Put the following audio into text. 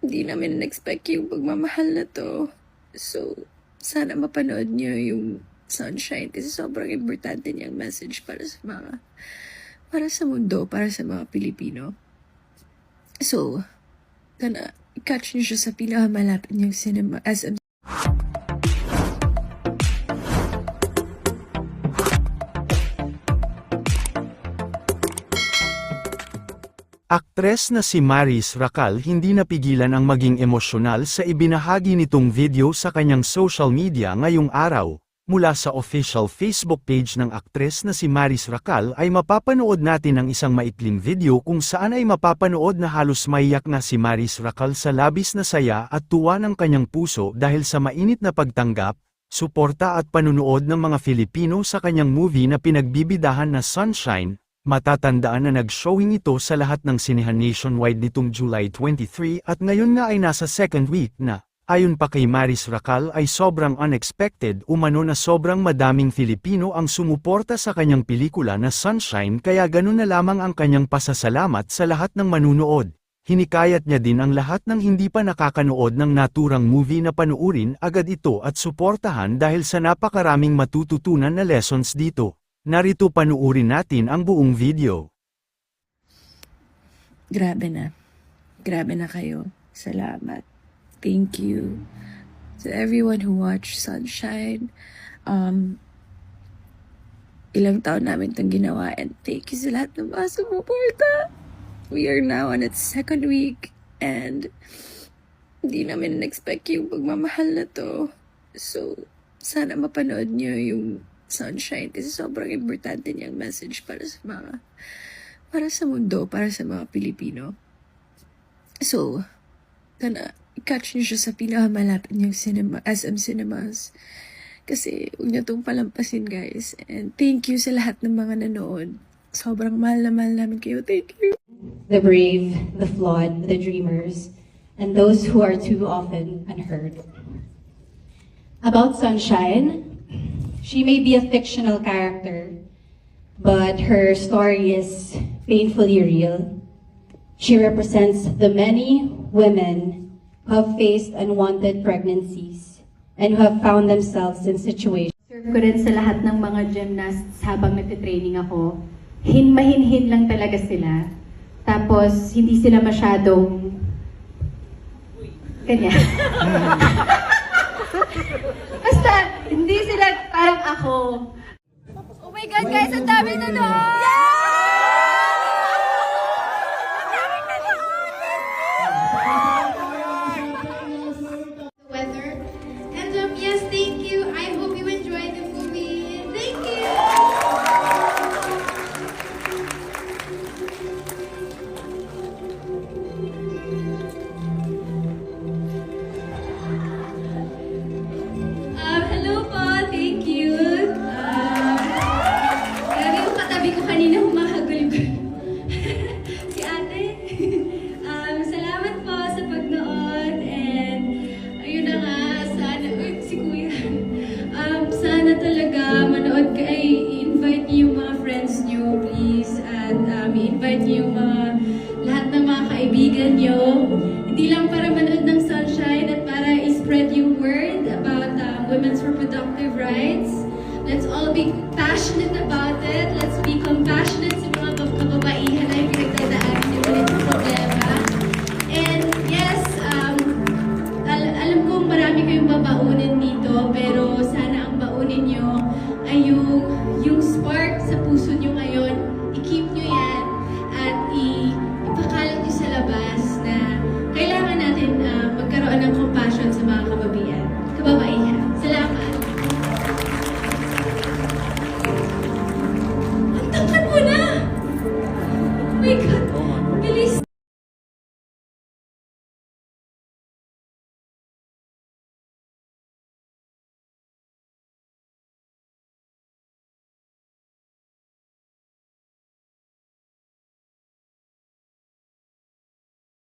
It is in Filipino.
Hindi namin expect yung pagmamahal na to. So, sana mapanood niyo yung Sunshine kasi sobrang importante niyang message para sa mga para sa mundo, para sa mga Pilipino. So, sana catch niyo siya sa pinakamalapit niyong cinema SM Aktres na si Maris Racal hindi napigilan ang maging emosyonal sa ibinahagi nitong video sa kanyang social media ngayong araw. Mula sa official Facebook page ng aktres na si Maris Racal ay mapapanood natin ang isang maikling video kung saan ay mapapanood na halos maiyak na si Maris Racal sa labis na saya at tuwa ng kanyang puso dahil sa mainit na pagtanggap, suporta at panunood ng mga Filipino sa kanyang movie na pinagbibidahan na Sunshine, Matatandaan na nag-showing ito sa lahat ng sinehan nationwide nitong July 23 at ngayon nga ay nasa second week na. Ayon pa kay Maris Racal ay sobrang unexpected umano na sobrang madaming Filipino ang sumuporta sa kanyang pelikula na Sunshine kaya ganun na lamang ang kanyang pasasalamat sa lahat ng manunood. Hinikayat niya din ang lahat ng hindi pa nakakanood ng naturang movie na panuurin agad ito at suportahan dahil sa napakaraming matututunan na lessons dito. Narito panuurin natin ang buong video. Grabe na. Grabe na kayo. Salamat. Thank you. To everyone who watched Sunshine. Um, ilang taon namin itong ginawa and thank you sa lahat ng mga sumuporta. We are now on its second week and hindi namin expect yung pagmamahal na to. So, sana mapanood niyo yung Sunshine kasi sobrang importante niyang message para sa mga para sa mundo, para sa mga Pilipino. So, sana catch niyo siya sa pinakamalapit niyong cinema, SM Cinemas. Kasi huwag niyo itong palampasin, guys. And thank you sa lahat ng mga nanood. Sobrang mahal na mahal namin kayo. Thank you. the brave, the flawed, the dreamers, and those who are too often unheard. About Sunshine, she may be a fictional character, but her story is painfully real. She represents the many women who have faced unwanted pregnancies and who have found themselves in situations Serve ko rin sa lahat ng mga gymnasts habang nagtitraining ako. Hin mahinhin lang talaga sila. Tapos, hindi sila masyadong... Kanya. Basta, hindi sila ako. Oh my God, guys! Ang dami na doon! weather. Humahagol ko. si ate. um, salamat po sa pagnood and ayun na nga, sana, uy, si kuya. Um, sana talaga manood ka, ay invite niyo yung mga friends niyo, please. At um, i-invite niyo yung mga, lahat ng mga kaibigan niyo. Hindi lang para manood ng sunshine at para i-spread yung word about um, women's reproductive rights. Let's all be passionate about please